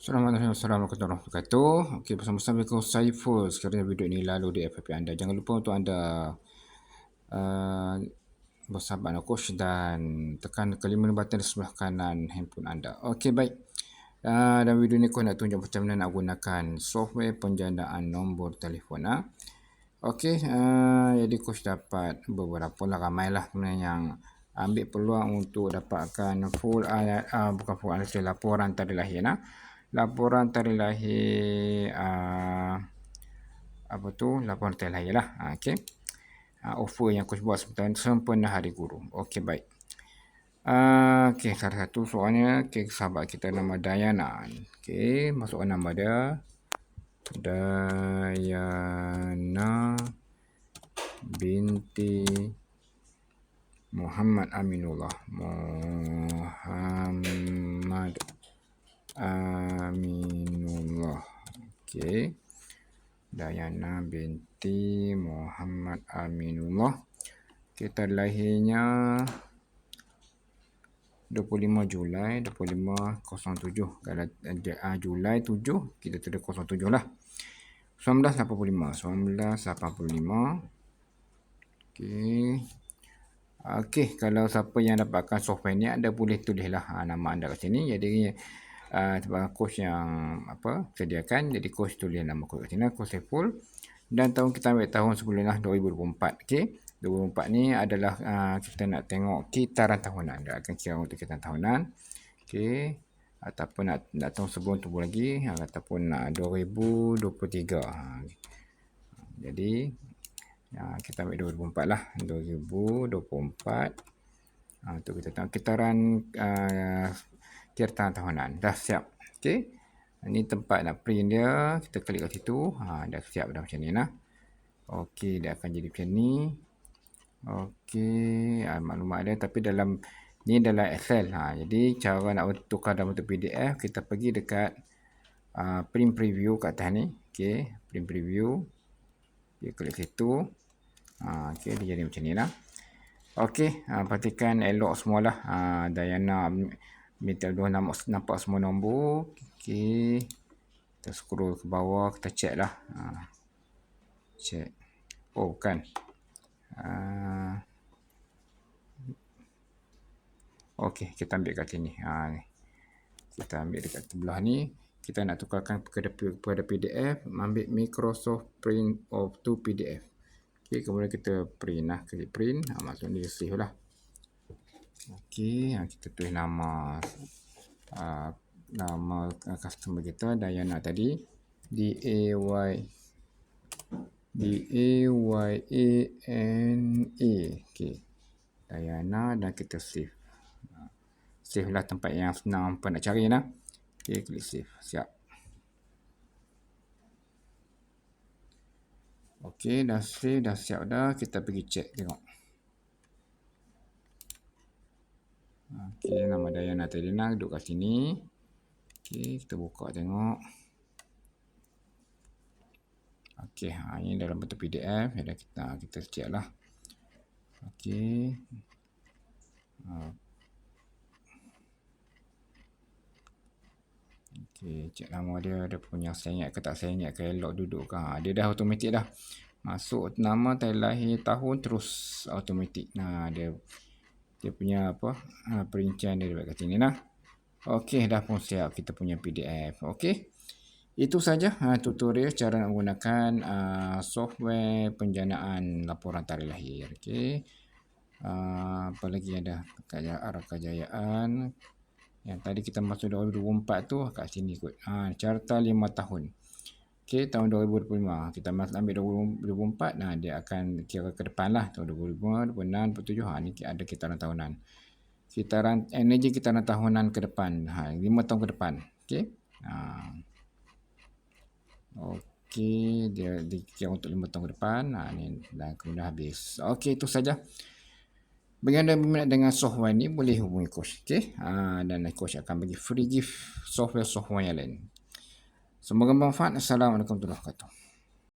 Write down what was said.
Assalamualaikum warahmatullahi wabarakatuh. Okey, bersama-sama dengan Saiful. Sekarang video ini lalu di FFP anda. Jangan lupa untuk anda uh, bersahabat dengan coach dan tekan kelima button di sebelah kanan handphone anda. Okey, baik. Uh, dalam video ini, aku nak tunjuk macam mana nak gunakan software penjandaan nombor telefon. Uh. Okey, uh, jadi coach dapat beberapa lah, ramai lah yang ambil peluang untuk dapatkan full ayat, uh, bukan full ayat, laporan tadi lahir. Uh laporan tarikh lahir uh, apa tu? Laporan tarikh lahir lah. Uh, okey. Uh, offer yang aku buat sebentar sempena hari guru. Okey baik. Uh, okey salah satu soalnya okey sahabat kita nama Dayana okey masukkan nama dia. Dayana binti Muhammad Aminullah. Muhammad Aminullah. Okey. Dayana binti Muhammad Aminullah. Kita lahirnya 25 Julai 2507. Kalau uh, Julai 7 kita tulis 07 lah. 1985. 1985. Okey. Okey, kalau siapa yang dapatkan software ni anda boleh tulislah uh, nama anda kat sini. Jadi uh, coach yang apa sediakan jadi coach tulis nama coach kat sini coach Saiful dan tahun kita ambil tahun sebelum lah 2024 okey 2024 ni adalah uh, kita nak tengok kitaran tahunan. Dia akan kira untuk kitaran tahunan okey ataupun nak nak tahun sebelum tu lagi ataupun nak 2023 ha. jadi ya, kita ambil 2024 lah. 2024 ha, untuk kita tengok kitaran uh, kira tahunan. Dah siap. Okey. Ini tempat nak print dia. Kita klik kat situ. Ha, dah siap dah macam ni lah. Okey, dia akan jadi macam ni. Okey, ha, maklumat dia tapi dalam ni dalam Excel. Ha, jadi cara nak tukar dalam bentuk PDF, kita pergi dekat uh, print preview kat atas ni. Okey, print preview. Kita klik situ. Ha, okey, dia jadi macam ni lah. Okey, ha, perhatikan elok semualah. Ha, Diana Meter 2 nampak, nampak semua nombor. Okey. Kita scroll ke bawah. Kita check lah. Ha. Check. Oh, bukan. Ha. Okey, kita ambil kat sini. Ha, ni. Kita ambil dekat sebelah ni. Kita nak tukarkan kepada, PDF. Ambil Microsoft Print of to PDF. Okey, kemudian kita print lah. Klik print. Ha, maksudnya save lah. Okey, kita tulis nama uh, nama customer kita Dayana tadi D A Y D A Y A N A. Okey. Dayana dan kita save. Save lah tempat yang senang apa nak cari lah. Okey, klik save. Siap. Okey, dah save, dah siap dah. Kita pergi check tengok. Okey, nama Dayana Tadina duduk kat sini. Okey, kita buka tengok. Okey, ha, ini dalam bentuk PDF. Jadi kita kita check lah. Okey. Okey, cek nama dia. Dia punya saya ke tak ingat ke elok duduk ke. Ha, dia dah automatik dah. Masuk nama, tarikh lahir, tahun terus automatik. Nah, dia dia punya apa ha, perincian dia dekat sini lah. Okey, dah pun siap kita punya PDF. Okey. Itu saja ha, tutorial cara nak menggunakan uh, software penjanaan laporan tarikh lahir. Okey. Uh, apa lagi ada kejayaan kejayaan yang tadi kita masuk 2024 tu kat sini kot. Ha, carta 5 tahun. Okey, tahun 2025 kita masuk ambil 2024 nah dia akan kira ke depan lah tahun 2025, 2026, 2027 ha ni ada kitaran tahunan. Kitaran energi kitaran tahunan ke depan ha 5 tahun ke depan. Okey. Ha. Okey, dia dikira untuk 5 tahun ke depan. Ha ni dah kemudian habis. Okey, itu saja. Bagi anda berminat dengan software ni boleh hubungi coach. Okey. Ha, dan coach akan bagi free gift software-software yang lain. Semoga bermanfaat. Assalamualaikum warahmatullahi wabarakatuh.